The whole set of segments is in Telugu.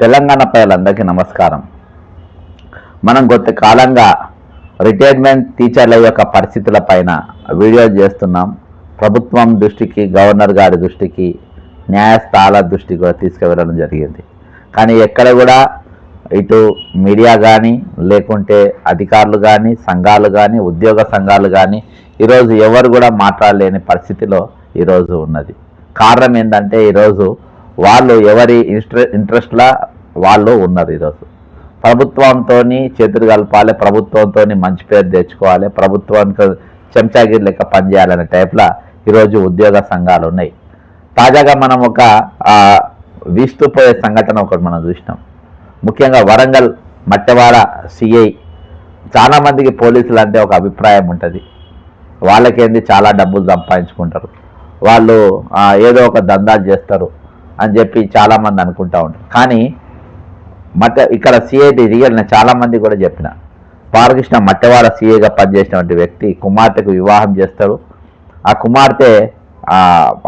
తెలంగాణ ప్రజలందరికీ నమస్కారం. మనం కొంత కాలంగా రిటైర్మెంట్ టీచర్ల యొక్క పరిస్థితుల పైన వీడియో చేస్తున్నాం. ప్రభుత్వం దృష్టికి గవర్నర్ గారి దృష్టికి న్యాయస్థానాల దృష్టికి కూడా తీసుకువెళ్ళడం జరిగింది. కానీ ఎక్కడ కూడా ఇటు మీడియా కానీ లేకుంటే అధికారులు కానీ సంఘాలు కానీ ఉద్యోగ సంఘాలు కానీ ఈరోజు ఎవరు కూడా మాట్లాడలేని పరిస్థితిలో ఈరోజు ఉన్నది. కారణం ఏంటంటే ఈరోజు వాళ్ళు ఎవరి ఇన్స్ట్ర ఇంట్రెస్ట్లా వాళ్ళు ఉన్నారు ఈరోజు. ప్రభుత్వంతో చేతులు కలపాలి ప్రభుత్వంతో మంచి పేరు తెచ్చుకోవాలి ప్రభుత్వానికి చెంచాగిరి లెక్క పనిచేయాలనే టైప్లో ఈరోజు ఉద్యోగ సంఘాలు ఉన్నాయి. తాజాగా మనం ఒక వీస్తుపోయే సంఘటన ఒకటి మనం చూసినాం. ముఖ్యంగా వరంగల్ మట్టెవాడ సిఐ చాలామందికి పోలీసులు అంటే ఒక అభిప్రాయం ఉంటుంది. వాళ్ళకేంది చాలా డబ్బులు సంపాదించుకుంటారు. వాళ్ళు ఏదో ఒక దందాలు చేస్తారు. అని చెప్పి చాలామంది అనుకుంటా ఉంటారు. కానీ మట్ట ఇక్కడ సిఐటి రియల్ నేను చాలామంది కూడా చెప్పిన. బాలకృష్ణ మట్టవాడ సిఐగా పనిచేసినటువంటి వ్యక్తి కుమార్తెకు వివాహం చేస్తారు ఆ కుమార్తె ఆ,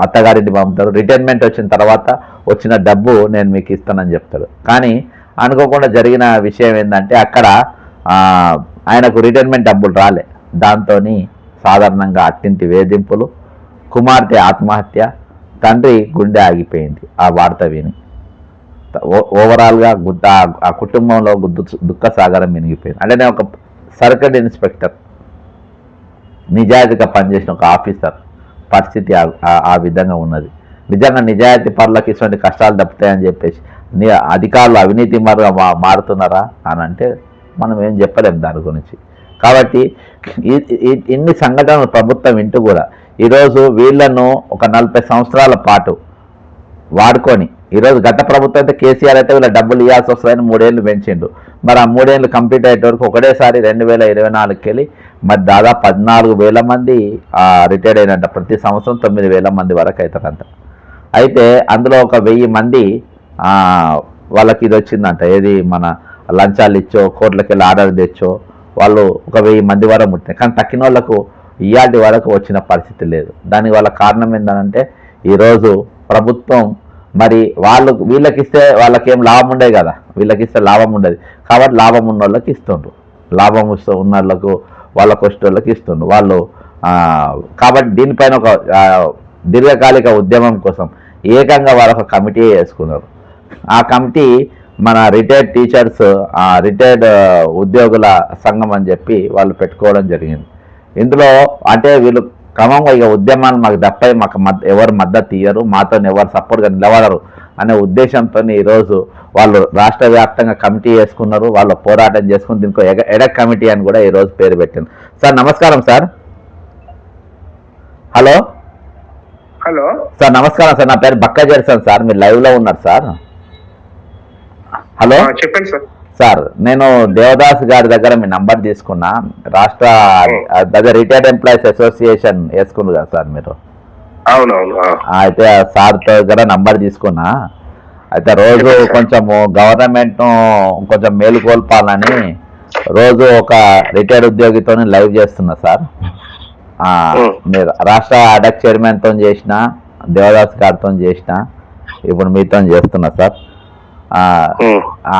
అత్తగారింటి పంపుతారు రిటైర్మెంట్ వచ్చిన తర్వాత వచ్చిన డబ్బు నేను మీకు ఇస్తానని చెప్తాడు. కానీ అనుకోకుండా జరిగిన విషయం ఏంటంటే అక్కడ ఆయనకు రిటైర్మెంట్ డబ్బులు రాలే. దాంతో సాధారణంగా అట్టింటి వేధింపులు కుమార్తె ఆత్మహత్య తండ్రి గుండె ఆగిపోయింది. ఆ వార్త విని. ఓ- ఓవరాల్గా గుద్ద ఆ కుటుంబంలో గుద్దు దుఃఖ సాగరం మినిగిపోయింది. అంటే నేను ఒక సర్కిల్ ఇన్స్పెక్టర్. నిజాయితీగా పనిచేసిన ఒక ఆఫీసర్. పరిస్థితి ఆ- విధంగా ఉన్నది. నిజంగా నిజాయితీ పనులకు ఇటువంటి కష్టాలు తప్పుతాయని చెప్పేసి నీ అధికారులు అవినీతి మరుగా మా మారుతున్నారా అని అంటే మనం ఏం చెప్పలేం దాని గురించి. కాబట్టి ఇన్ని సంఘటనలు ప్రభుత్వం వింటూ కూడా ఈరోజు వీళ్ళను ఒక నలభై సంవత్సరాల పాటు వాడుకొని ఈరోజు గత ప్రభుత్వం అయితే కేసీఆర్ అయితే వీళ్ళ డబ్బులు ఇవ్వాల్సి వస్తుందని మూడేళ్ళు పెంచిండు. మరి ఆ మూడేళ్ళు కంప్లీట్ అయ్యే వరకు ఒకటేసారి రెండు వేల ఇరవై నాలుగుకి వెళ్ళి మరి దాదాపు పద్నాలుగు వేల మంది రిటైర్డ్ అయినంట ప్రతి సంవత్సరం తొమ్మిది వేల మంది వరకు అవుతారంట. అయితే అందులో ఒక వెయ్యి మంది వాళ్ళకి ఇది వచ్చిందంట. ఏది మన లంచాలు ఇచ్చో కోర్టులకి వెళ్ళి ఆర్డర్ తెచ్చో వాళ్ళు ఒక వెయ్యి మంది వరకు ముట్టినాయి కానీ తక్కిన వాళ్ళకు ఇవాటి వరకు వచ్చిన పరిస్థితి లేదు. దానివల్ల కారణం ఏంటంటే ఈరోజు ప్రభుత్వం మరి వాళ్ళు వీళ్ళకిస్తే వాళ్ళకేం లాభం ఉండేది కదా. వీళ్ళకిస్తే లాభం ఉండదు. కాబట్టి లాభం ఉన్న వాళ్ళకి ఇస్తుండ్రు. లాభం ఉన్న వాళ్ళకు వాళ్ళ వాళ్ళకి ఇస్తుండ్రు. వాళ్ళు కాబట్టి దీనిపైన ఒక దీర్ఘకాలిక ఉద్యమం కోసం ఏకంగా వాళ్ళ ఒక కమిటీ వేసుకున్నారు. ఆ కమిటీ మన రిటైర్డ్ టీచర్స్ రిటైర్డ్ ఉద్యోగుల సంఘం అని చెప్పి వాళ్ళు పెట్టుకోవడం జరిగింది. ఇందులో అంటే వీళ్ళు క్రమంగా ఇక ఉద్యమాన్ని మాకు తప్పై మాకు మద్ద ఎవరు మద్దతు ఇయ్యరు మాతో ఎవరు సపోర్ట్గా నిలబడరు అనే ఉద్దేశంతో ఈరోజు వాళ్ళు రాష్ట్ర వ్యాప్తంగా కమిటీ వేసుకున్నారు వాళ్ళు పోరాటం చేసుకుని దీనికి ఎగ ఎడక్ కమిటీ అని కూడా ఈరోజు పేరు పెట్టారు సార్ నమస్కారం సార్. హలో? హలో? సార్ నమస్కారం సార్. నా పేరు బక్క జెర్సన్ సార్. మీరు లైవ్లో ఉన్నారు సార్. హలో? చెప్పండి సార్. సార్ నేను దేవదాస్ గారి దగ్గర మీ నంబర్ తీసుకున్నా. రాష్ట్ర దగ్గర రిటైర్డ్ ఎంప్లాయీస్ అసోసియేషన్ వేసుకున్నారు కదా సార్ మీరు. అవునవును అయితే సార్ దగ్గర నంబర్ తీసుకున్నా. అయితే రోజు కొంచెము గవర్నమెంట్ కొంచెం మేలుకొల్పాలని రోజు ఒక రిటైర్డ్ ఉద్యోగితో లైవ్ చేస్తున్నా సార్. మీరు రాష్ట్ర అడక్ చైర్మన్తో చేసిన దేవదాస్ గారితో చేసిన ఇప్పుడు మీతో చేస్తున్నా సార్.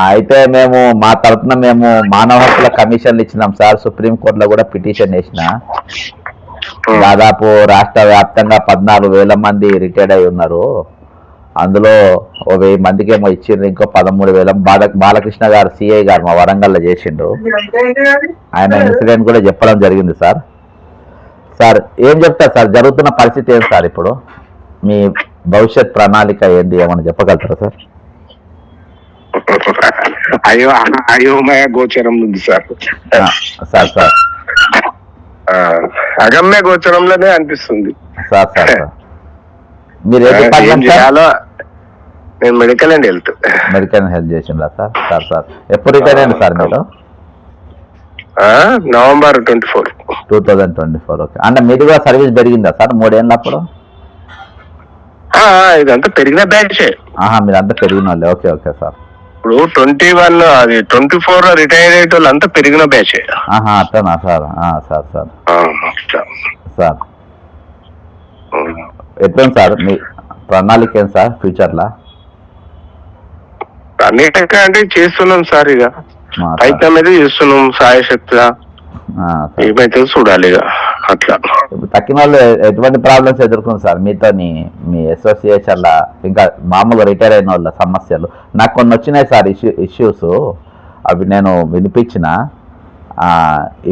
అయితే మేము మా తరఫున మేము మానవ హక్కుల కమిషన్లు ఇచ్చినాం సార్. సుప్రీంకోర్టులో కూడా పిటిషన్ వేసిన. దాదాపు రాష్ట్ర వ్యాప్తంగా పద్నాలుగు వేల మంది రిటైర్డ్ అయి ఉన్నారు. అందులో ఓ వెయ్యి మందికి ఏమో ఇచ్చిండ్రు. ఇంకో పదమూడు వేల బాల బాలకృష్ణ గారు సిఐ గారు మా వరంగల్లో చేసిండు ఆయన ఇన్సిడెంట్ కూడా చెప్పడం జరిగింది సార్. సార్ ఏం చెప్తారు సార్? జరుగుతున్న పరిస్థితి ఏం సార్ ఇప్పుడు? మీ భవిష్యత్ ప్రణాళిక ఏంది? ఏమైనా చెప్పగలుగుతారా సార్? అయ్యో అయోమయ గోచరం ఉంది సార్. Sir sir. అగమ్య గోచరంలోనే అనిపిస్తుంది. సార్ సార్ మీరు ఏ డిపార్ట్మెంట్ చేయాలో నేను medical and health. Medical help చేసిందా సార్? Sir sir. ఎప్పుడు రిటైర్ అయింది సార్ మీరు? November twenty four. Two thousand twenty four okay. అంటే మీది కూడా సర్వీస్ పెరిగిందా సార్ మూడేళ్ళ అప్పుడు ఇదంతా పెరిగిన బ్యాచే. ఆహా మీరంతా పెరిగిన వాళ్ళే. Okay okay sir. ఇప్పుడు ట్వంటీ వన్ అది ట్వంటీ ఫోర్ రిటైర్ అయ్యే వాళ్ళంతా పెరిగిన బ్యాచే ఆహా అట్లనా సార్ ఆ, సార్ సార్. సార్ ఉమ్. ఎట్లుంది సార్ మీ ప్రణాళిక ఏం సార్ ఫ్యూచర్లో అన్నిటికీ అంటే చేస్తున్నాం సార్ ఇక. ప్రయత్నం అయితే చేస్తున్నాం సాయశక్తిగా. ఏమైతే చూడాలి ఇక అట్లా. తక్కిన వాళ్ళు ఎటువంటి ప్రాబ్లమ్స్ ఎదుర్కొంది సార్. మీతోని మీ అసోసియేషన్ల ఇంకా మామూలుగా రిటైర్ అయిన వాళ్ళ సమస్యలు. నాకు కొన్ని వచ్చినాయి సార్ ఇష్యూ ఇష్యూస్ అవి నేను వినిపించిన.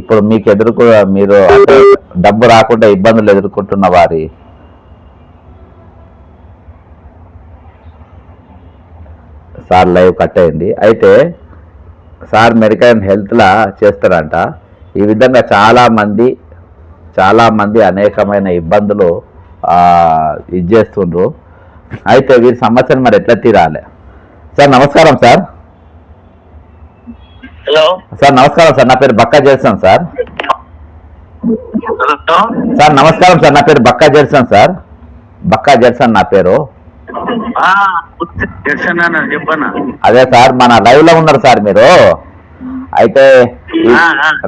ఇప్పుడు మీకు ఎదుర్కొ మీరు డబ్బు రాకుండా ఇబ్బందులు ఎదుర్కొంటున్న వారి సార్ లైవ్ కట్ అయింది. అయితే సార్ మెడికల్ అండ్ హెల్త్లా చేస్తారంట. ఈ విధంగా చాలామంది మంది చాలా మంది అనేకమైన ఇబ్బందులు ఇది చేస్తుండ్రు. అయితే వీరి సమస్యను మరి ఎట్లా తీరాలి? సార్ నమస్కారం సార్. హలో. సార్ నమస్కారం సార్. నా పేరు బక్కా జెర్సన్ సార్. సార్ నమస్కారం సార్. నా పేరు బక్కా జెర్సన్ సార్. బక్కా జెర్సన్ నా పేరు. అదే సార్ మన లైవ్లో ఉన్నారు సార్ మీరు. అయితే.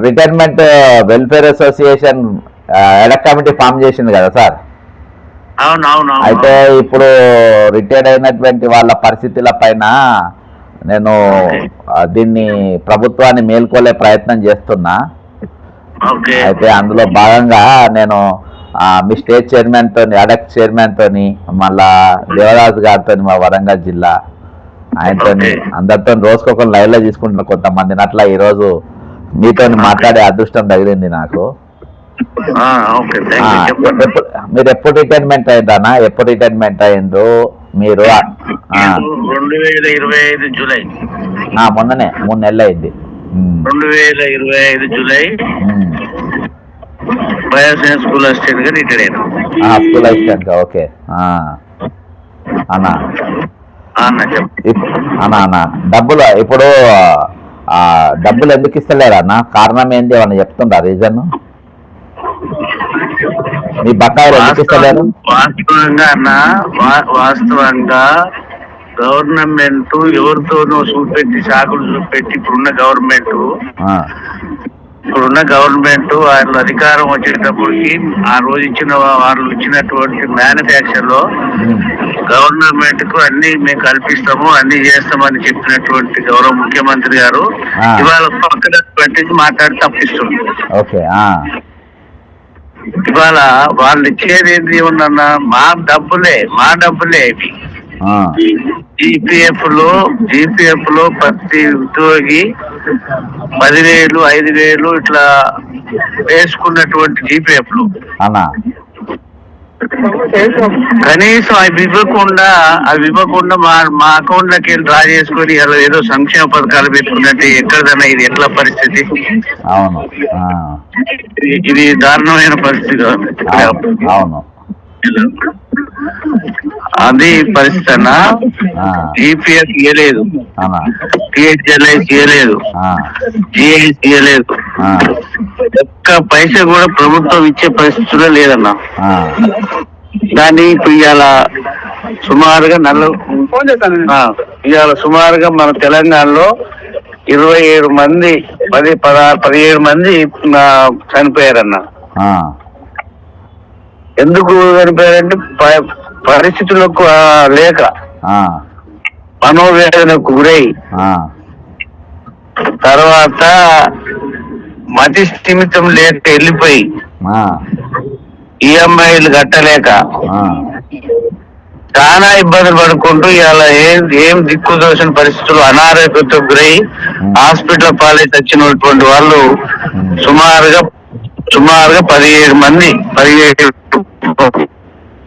రిటైర్మెంట్ వెల్ఫేర్ అసోసియేషన్ ఎలక్ కమిటీ ఫామ్ చేసింది కదా సార్? అవును అవును అవును. అయితే ఇప్పుడు రిటైర్డ్ అయినటువంటి వాళ్ళ పరిస్థితుల పైన నేను దీన్ని ప్రభుత్వాన్ని మేల్కొలే ప్రయత్నం చేస్తున్నా. అయితే అందులో భాగంగా నేను మీ స్టేట్ చైర్మన్ తోని అడక్ చైర్మన్ తోని మళ్ళా దేవరాజు గారితో మా వరంగల్ జిల్లా. ఆయనతో. అందరితో రోజుకొకరు లైవ్లో తీసుకుంటున్న కొంతమందిని. అట్లా ఈరోజు మీతో మాట్లాడే అదృష్టం తగిలింది నాకు. మీరు ఎప్పుడు రిటైర్మెంట్ అయిందన్నా ఎప్పుడు రిటైర్మెంట్ అయిండ్రు మీరు రెండు వేల ఇరవై ఐదు జూలై. మొన్ననే మూడు నెలలు అయింది. రెండు వేల ఇరవై ఐదు జూలై. బయోసైన్స్ స్కూల్ అసిస్టెంట్గా రిటైర్ అయినా. School assistant okay. ఆ. అన్నా. అన్న చెప్పు అన్నా అన్నా. డబ్బులు ఇప్పుడు డబ్బులు ఎందుకు ఇస్తలేరు అన్న? కారణం ఏంటి ఏమన్నా చెప్తుందా రీజన్? మీ బకాయిలు ఎందుకు వాస్తవంగా అన్న వాస్తవంగా గవర్నమెంట్ ఎవరితోనో చూపెట్టి శాఖలు చూపెట్టి ఇప్పుడున్న గవర్నమెంట్. ఇప్పుడున్న గవర్నమెంట్ వాళ్ళ అధికారం వచ్చేటప్పటికి ఆ రోజు ఇచ్చిన వాళ్ళు ఇచ్చినటువంటి మ్యానుఫ్యాక్చర్లో గవర్నమెంట్కు అన్ని మేము కల్పిస్తాము అన్ని చేస్తామని చెప్పినటువంటి గౌరవ ముఖ్యమంత్రి గారు. ఇవాళ పక్కన మాట్లాడి తప్పిస్తుంది. ఇవాళ వాళ్ళు ఇచ్చేది ఏంటి ఉందన్న? మా డబ్బులే మా డబ్బులే ఇవి. జీపీఎఫ్లో జీపీఎఫ్లో ప్రతి ఉద్యోగి పదివేలు ఐదు వేలు ఇట్లా వేసుకున్నటువంటి జీపీఎఫ్లు కనీసం అవి ఇవ్వకుండా అవి ఇవ్వకుండా మా మా అకౌంట్ లకి వెళ్ళి డ్రా చేసుకొని ఏదో సంక్షేమ పథకాలు పెట్టుకున్నట్టు ఎక్కడదన్నా ఇది ఎట్లా పరిస్థితి? అవును. ఇది- దారుణమైన పరిస్థితి అవును. అది పరిస్థితి అన్న. ఇవ్వలేదు అన్నా టిహెచ్ఎల్ఐ జిఐఎస్ ఇవ్వలేదు ఆ, ఒక్క పైసా కూడా ప్రభుత్వం ఇచ్చే పరిస్థితుల్లో లేదన్న. దాన్ని ఇప్పుడు ఇవాళ సుమారుగా నల్ల ఆ, ఇవాళ సుమారుగా మన తెలంగాణలో ఇరవై ఏడు మంది పది పదహారు పదిహేడు మంది చనిపోయారన్న. ఆ, ఎందుకు చనిపోయారంటే ప- పరిస్థితులకు లేక మనోవేదనకు గురై తర్వాత మతి స్థిమితం లేక వెళ్ళిపోయి ఈఎంఐలు కట్టలేక చాలా ఇబ్బందులు పడుకుంటూ ఇవాళ ఏం ఏం దిక్కు దోసిన పరిస్థితులు అనారోగ్యంతో గురై హాస్పిటల్ పాలైతే వచ్చినటువంటి వాళ్ళు సుమారుగా సుమారుగా పదిహేడు మంది పదిహేడు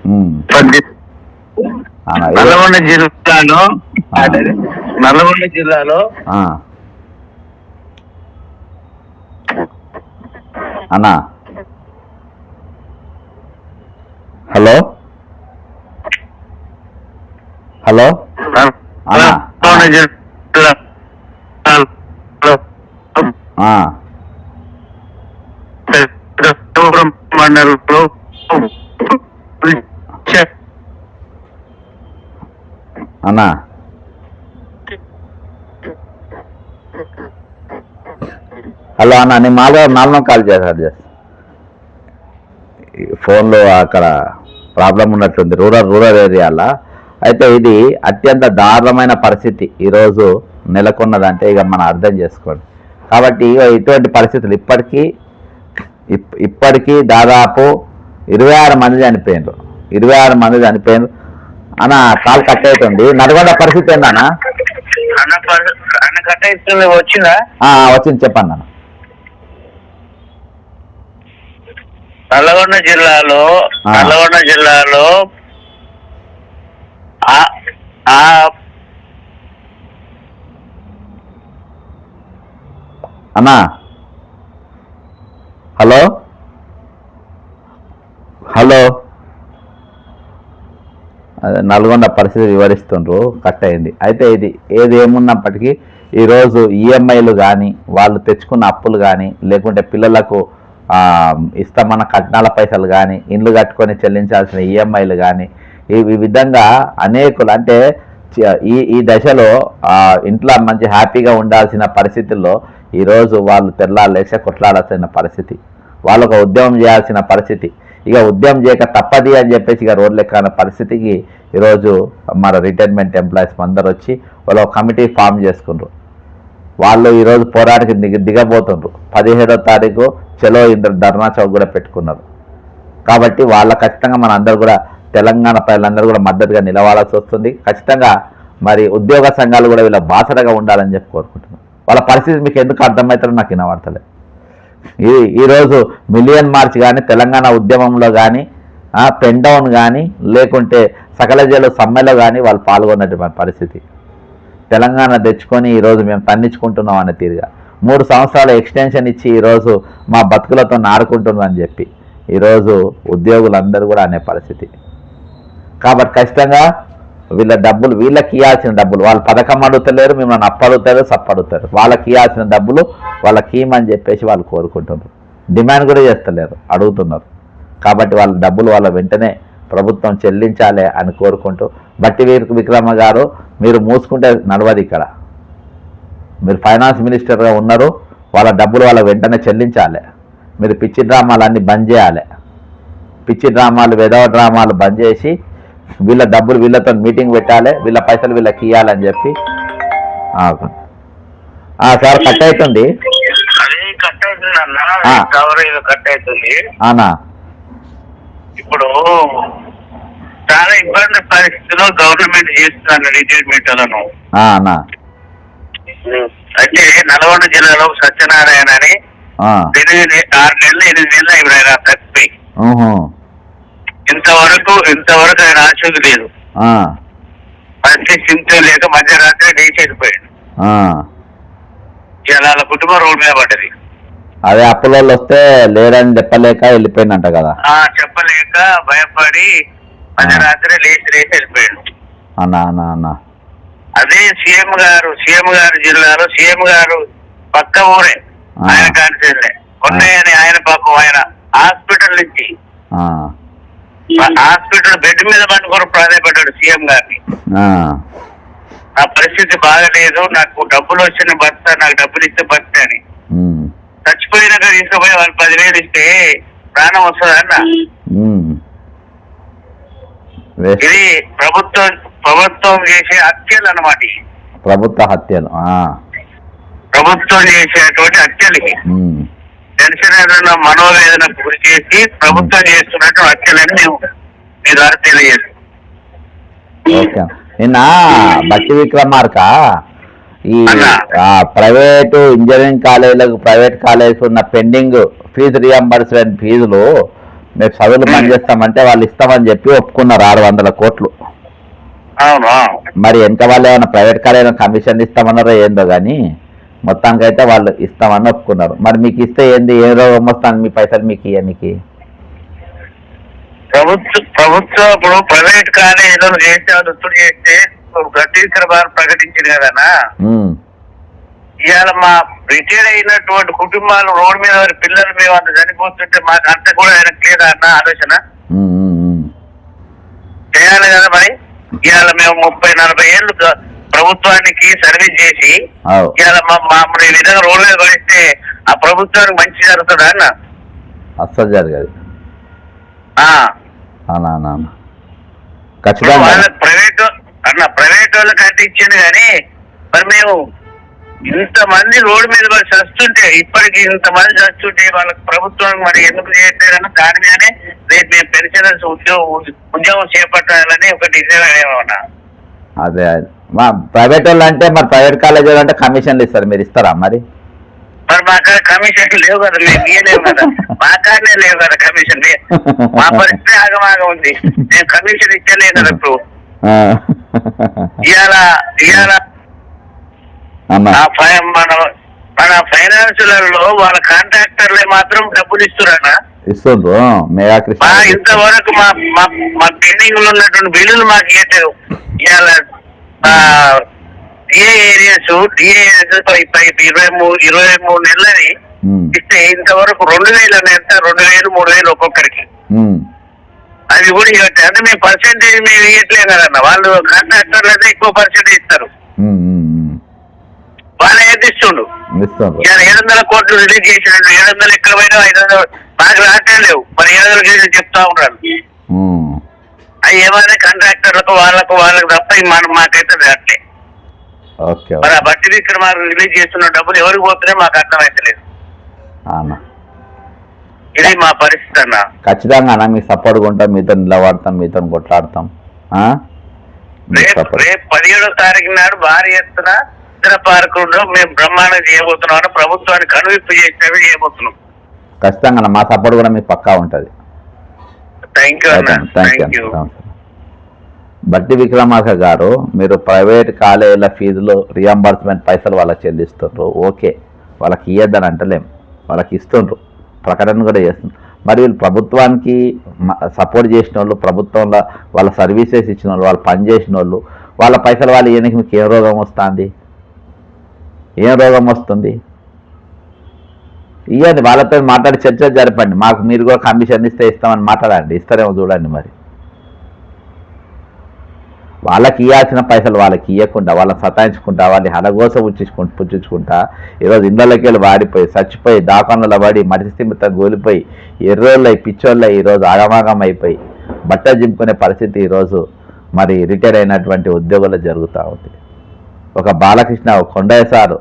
అన్నా నల్గొండ జిల్లాలో ఆ. నల్గొండ జిల్లాలో. అన్నా. హలో? హలో? జిల్లా ఆ, మండలంలో అన్నా. హలో అన్న నేను మాలో నాలుగు కాల్ చేశాను జస్ట్ ఫోన్లో అక్కడ ప్రాబ్లం ఉన్నట్టుంది రూరల్ రూరల్ ఏరియాలో. అయితే ఇది అత్యంత దారుణమైన పరిస్థితి ఈరోజు నెలకొన్నదంటే ఇక మనం అర్థం చేసుకోండి. కాబట్టి ఇటువంటి పరిస్థితులు ఇప్పటికీ ఇప్పటికీ దాదాపు ఇరవై ఆరు మంది చనిపోయినారు ఇరవై ఆరు మంది చనిపోయినారు అన్న కాలు కట్ అవుతుంది నల్గొండ పరిస్థితి ఏందన్నా? అన్న పరి- అన్న కట్ట ఇస్తుంది వచ్చిందా? ఆ, వచ్చింది చెప్పండి అన్న నల్లగొండ జిల్లాలో ఆ. నల్లగొండ జిల్లాలో ఆ- ఆ అన్నా. హలో? హలో? నల్గొండ పరిస్థితి వివరిస్తుండ్రు కట్ అయింది. అయితే ఇది ఏది ఏమున్నప్పటికీ ఈరోజు ఈఎంఐలు కానీ వాళ్ళు తెచ్చుకున్న అప్పులు కానీ లేకుంటే పిల్లలకు ఇస్తామన్న కట్నాల పైసలు కానీ ఇండ్లు కట్టుకొని చెల్లించాల్సిన ఈఎంఐలు కానీ ఈ విధంగా అనేకులు అంటే ఈ ఈ దశలో ఇంట్లో మంచి హ్యాపీగా ఉండాల్సిన పరిస్థితుల్లో ఈరోజు వాళ్ళు తెల్లాలేసే కొట్లాడాల్సిన పరిస్థితి. వాళ్ళు ఒక ఉద్యమం చేయాల్సిన పరిస్థితి. ఇక ఉద్యమం చేయక తప్పది అని చెప్పేసి ఇక రోడ్లు ఎక్కన పరిస్థితికి ఈరోజు మన రిటైర్మెంట్ ఎంప్లాయీస్ అందరు వచ్చి వాళ్ళు ఒక కమిటీ ఫామ్ చేసుకున్నారు వాళ్ళు ఈరోజు పోరాటానికి దిగ దిగబోతుండ్రు. పదిహేడో తారీఖు చలో ఇంద్ర ధర్నా చౌక్ కూడా పెట్టుకున్నారు. కాబట్టి వాళ్ళ ఖచ్చితంగా మన అందరూ కూడా తెలంగాణ ప్రజలందరూ కూడా మద్దతుగా నిలవాల్సి వస్తుంది. ఖచ్చితంగా మరి ఉద్యోగ సంఘాలు కూడా వీళ్ళ బాసటగా ఉండాలని చెప్పి కోరుకుంటున్నాను వాళ్ళ పరిస్థితి మీకు ఎందుకు అర్థమవుతారో నాకు వినబడతలేదు. ఈ ఈరోజు మిలియన్ మార్చ్ కానీ తెలంగాణ ఉద్యమంలో కానీ పెన్ డౌన్ కానీ లేకుంటే సకల జైలు సమ్మెలో కానీ వాళ్ళు పాల్గొన్నటువంటి పరిస్థితి. తెలంగాణ తెచ్చుకొని ఈరోజు మేము తన్నించుకుంటున్నాం అనే తీరుగా. మూడు సంవత్సరాల ఎక్స్టెన్షన్ ఇచ్చి ఈరోజు మా బతుకులతో నాడుకుంటున్నాం అని చెప్పి. ఈరోజు ఉద్యోగులందరూ కూడా అనే పరిస్థితి. కాబట్టి ఖచ్చితంగా వీళ్ళ డబ్బులు వీళ్ళకి ఇవ్వాల్సిన డబ్బులు. వాళ్ళు పథకం అడుగుతలేరు మిమ్మల్ని అప్పడుగుతారు సప్పడుతారు వాళ్ళకి ఇవ్వాల్సిన డబ్బులు వాళ్ళకి ఇవ్వమని చెప్పేసి వాళ్ళు కోరుకుంటున్నారు. డిమాండ్ కూడా చేస్తలేరు అడుగుతున్నారు. కాబట్టి వాళ్ళ డబ్బులు వాళ్ళ వెంటనే ప్రభుత్వం చెల్లించాలి అని కోరుకుంటూ బట్టి విక్రమ గారు మీరు మూసుకుంటే నడవదు ఇక్కడ. మీరు ఫైనాన్స్ మినిస్టర్గా ఉన్నారు వాళ్ళ డబ్బులు వాళ్ళ వెంటనే చెల్లించాలి. మీరు పిచ్చి డ్రామాలన్నీ బంద్ చేయాలి. పిచ్చి డ్రామాలు వెధవ డ్రామాలు బంద్ చేసి వీళ్ళ డబ్బులు వీళ్ళతో మీటింగ్ పెట్టాలి వీళ్ళ పైసలు వీళ్ళకి ఇవ్వాలని చెప్పి. సార్ కట్ అవుతుంది. అదే కట్ అవుతుంది అన్న. ఇప్పుడు చాలా ఇబ్బంది పరిస్థితిలో గవర్నమెంట్ చేస్తున్నారు రిటైర్మెంట్లను ఆ, అన్నా అయితే నల్గొండ జిల్లాలో సత్యనారాయణ అని ఎనిమిది ఆరు నెలలు ఎనిమిది నెలలు ఇప్పుడు ఆయన తప్పిపోయి. ఇంతవరకు ఇంతవరకు ఆయన ఆచూకీ లేదు. మంచి చింత లేక మధ్యరాత్రి లేచి వెళ్ళిపోయాడు. ఆ. ఇలా వాళ్ళ కుటుంబం రోడ్ మీద పడ్డది. అదే అప్పులలో వస్తే లేరని చెప్పలేక వెళ్ళిపోయిందంట కదా. చెప్పలేక భయపడి మధ్యరాత్రి లేచి లేచి వెళ్ళిపోయాడు. అన్నా అన్నా అన్నా. అదే సీఎం గారు సీఎం గారు జిల్లాలో సీఎం గారు పక్క ఊరే. ఆయన కాన్సెన్లే. ఉన్నాయని ఆయన పాపం ఆయన హాస్పిటల్ నుంచి. హాస్పిటల్ బెడ్ మీద పండుకొని ప్రాధాయపడ్డాడు సీఎం గారిని ఆ, నా పరిస్థితి బాగలేదు నాకు డబ్బులు వచ్చిన భర్త నాకు డబ్బులు ఇస్తే భర్త అని చచ్చిపోయినాక తీసుకుపోయి వాళ్ళు పదివేలు ఇస్తే ప్రాణం వస్తుంది అన్న ఉమ్. వేస్ట్. ఇది ప్రభుత్వం ప్రభుత్వం చేసే హత్యలు అన్నమాట ఇవి. ప్రభుత్వ హత్యలు ప్రభుత్వం చేసేటువంటి హత్యలు. టెన్షన్ ఏదైనా మనోవేదన గురి చేసి ప్రభుత్వం చేస్తున్నట్టు హత్యలని మేము మీ ద్వారా తెలియజేస్తాం. నిన్న బట్టి విక్రమార్క ఈ ప్రైవేటు ఇంజనీరింగ్ కాలేజీలకు ప్రైవేట్ కాలేజీకి ఉన్న పెండింగ్ ఫీజు రియంబర్స్మెంట్ ఫీజులు మేము చదువులు పనిచేస్తామంటే వాళ్ళు ఇస్తామని చెప్పి ఒప్పుకున్నారు ఆరు వందల కోట్లు. మరి ఎంత వాళ్ళు ఏమైనా ప్రైవేట్ కాలేజీలో కమిషన్ ఇస్తామన్నారో ఏందో కానీ మొత్తానికైతే వాళ్ళు ఇస్తామని ఒప్పుకున్నారు. మరి మీకు ఇస్తే ఏంది? ఏ రోగం వస్తాను? మీ పైసలు మీకు ఇవన్నీకి ప్రభుత్వ ప్రభుత్వం ఇప్పుడు ప్రైవేట్ కాలేజీలో చేసే వృత్తులు చేస్తే గట్టీకర వారు ప్రకటించింది ఇవాళ మా రిటైర్ అయినటువంటి కుటుంబాలు రోడ్డు మీద వారి పిల్లలు మేము అంత చనిపోతుంటే మాకు అంత కూడా ఆయనకు లేదా అన్న ఆలోచన. చేయాలి కదా మరి? ఇవాళ మేము ముప్పై నలభై ఏళ్ళు ప్రభుత్వానికి సర్వీస్ చేసి ఈ విధంగా రోడ్డు మీద పడిస్తే ఆ ప్రభుత్వానికి మంచి జరుగుతుందా అన్న? అస్సలు జరగదు. వాళ్ళ ప్రైవేట్ అన్న ప్రైవేట్ వాళ్ళకి అంటే ఇచ్చింది కానీ మరి మేము ఇంతమంది రోడ్డు మీద మరి చస్తుంటే ఇప్పటికి ఇంతమంది చస్తుంటే వాళ్ళకి ప్రభుత్వం మరి ఎందుకు చేయట్లేదన్న దాని మీదనే రేపు మేము పెన్షనర్స్ ఉద్యోగం ఉద్యోగం చేపట్టాలని ఒక డిజైన్ ఏమన్నా అదే అదే. మా ప్రైవేట్ వాళ్ళు అంటే మరి ప్రైవేట్ కాలేజ్ వాళ్ళు అంటే కమిషన్లు ఇస్తారు మీరు ఇస్తారా మరి? మరి మా కాడ కమిషన్ లేవు కదా మేము కదా. మా కాడనే లేవు కదా కమిషన్ మా పరిస్థితి ఆగమాగం ఉంది. కమిషన్ కదా ఇప్పుడు. ఇవాళ మన మన ఫైనాన్సులలో వాళ్ళ కాంట్రాక్టర్లే మాత్రం డబ్బులు ఇస్తున్నారన్న ఇస్తుండ్రు మేఘా కృష్ణ ఇంతవరకు మా మా పెండింగ్లో ఉన్నటువంటి బిల్లులు మాకు ఇవ్వట్లేదు ఇవాళ డిఏ ఏరియాస్ డిఏ ఇరవై మూడు ఇరవై మూడు నెలలని ఇస్తే ఇంతవరకు రెండు వేలు ఎంత రెండు వేలు మూడు వేలు ఒక్కొక్కరికి. అది కూడా ఇవ్వట్లేదు అంటే మేము పర్సెంటేజ్ మేము ఇవ్వట్లేదు కదన్న. వాళ్ళు కాంట్రాక్టర్లు అయితే ఎక్కువ పర్సెంటేజ్ ఇస్తారు. వాళ్ళు ఏది ఇస్తుండు ఏడు వందల కోట్లు రిలీజ్ చేసినట్టు ఏడు వందలు ఎక్కడ పోయినా ఐదు వందలు. మాకు రావట్లే లేవు మరి ఏడు వందల చెప్తా అవి ఏమైనా కాంట్రాక్టర్లకు వాళ్ళకు వాళ్ళకు తప్ప మనం మాకైతే రావట్లే ఓకే మరి ఆ బట్టి విక్రమార్క రిలీజ్ చేస్తున్న డబ్బులు ఎవరికి పోతున్నాయో మాకు అర్థమైతలేదు ఇది మా పరిస్థితి అన్న. ఖచ్చితంగా అన్న మీకు సపోర్ట్గా ఉంటాం మీతో నిలబడతాం మీతో కొట్లాడతాం. రేపు. రేపు పదిహేడో తారీఖు నాడు భారీ ఎత్తున ఇతర పార్కుల్లో మేము బ్రహ్మాండం చేయబోతున్నాం అని ప్రభుత్వానికి కనువిప్పు చేసినవి చేయబోతున్నాం. ఖచ్చితంగా మా సపోర్ట్ కూడా మీకు పక్కా ఉంటుంది. థ్యాంక్ యూ అన్న. థ్యాంక్ విక్రమార్క గారు మీరు ప్రైవేట్ కాలేజీల ఫీజులు రియంబర్స్మెంట్ పైసలు వాళ్ళకి చెల్లిస్తుండ్రు. ఓకే. వాళ్ళకి ఇయ్యద్దని అంటలేం. వాళ్ళకి ఇస్తుండ్రు. ప్రకటన కూడా చేస్తుంది మరి వీళ్ళు ప్రభుత్వానికి సపోర్ట్ చేసిన వాళ్ళు ప్రభుత్వంలో వాళ్ళ సర్వీసెస్ ఇచ్చిన వాళ్ళు వాళ్ళు పని చేసిన వాళ్ళు వాళ్ళ పైసలు వాళ్ళు ఇయ్యడానికి మీకు ఏం రోగం వస్తుంది? ఏం రోగం వస్తుంది? ఇవ్వండి వాళ్ళతో మాట్లాడి చర్చ జరపండి. మాకు మీరు కూడా కమిషన్ ఇస్తే ఇస్తామని మాట్లాడండి. ఇస్తారేమో చూడండి మరి. వాళ్ళకి ఇవ్వాల్సిన పైసలు వాళ్ళకి ఇవ్వకుండా వాళ్ళని సతాయించుకుంటా వాళ్ళని హలగోస పుచ్చించుకుంటా పుచ్చించుకుంటా ఈరోజు ఇళ్ళకి వెళ్ళి వాడిపోయి చచ్చిపోయి దాకాణంలో పడి మరిస్థిమిత గోలిపోయి ఎర్రోళ్ళై పిచ్చోళ్ళై ఈరోజు ఆగమాగం అయిపోయి బట్ట జింపుకునే పరిస్థితి ఈరోజు మరి రిటైర్ అయినటువంటి ఉద్యోగులు జరుగుతూ ఉంది. ఒక బాలకృష్ణ కొండయ్య సారు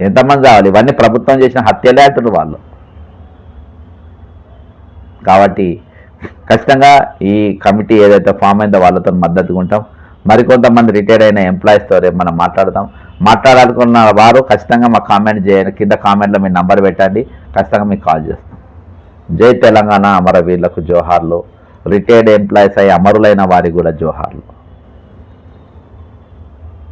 ఎంతమంది రావాలి ఇవన్నీ ప్రభుత్వం చేసిన హత్యలే వాళ్ళు. కాబట్టి ఖచ్చితంగా ఈ కమిటీ ఏదైతే ఫామ్ అయిందో వాళ్ళతో మద్దతుగా ఉంటాం. మరికొంతమంది రిటైర్ అయిన ఎంప్లాయీస్తో రేపు మనం మాట్లాడదాం. మాట్లాడాలనుకున్న వారు ఖచ్చితంగా మా కామెంట్ చేయండి. కింద కామెంట్లో మీ నంబర్ పెట్టండి. ఖచ్చితంగా మీకు కాల్ చేస్తాం. జై తెలంగాణ అమరవీరులకు జోహార్లు. రిటైర్డ్ ఎంప్లాయీస్ అయి అమరులైన వారికి కూడా జోహార్లు.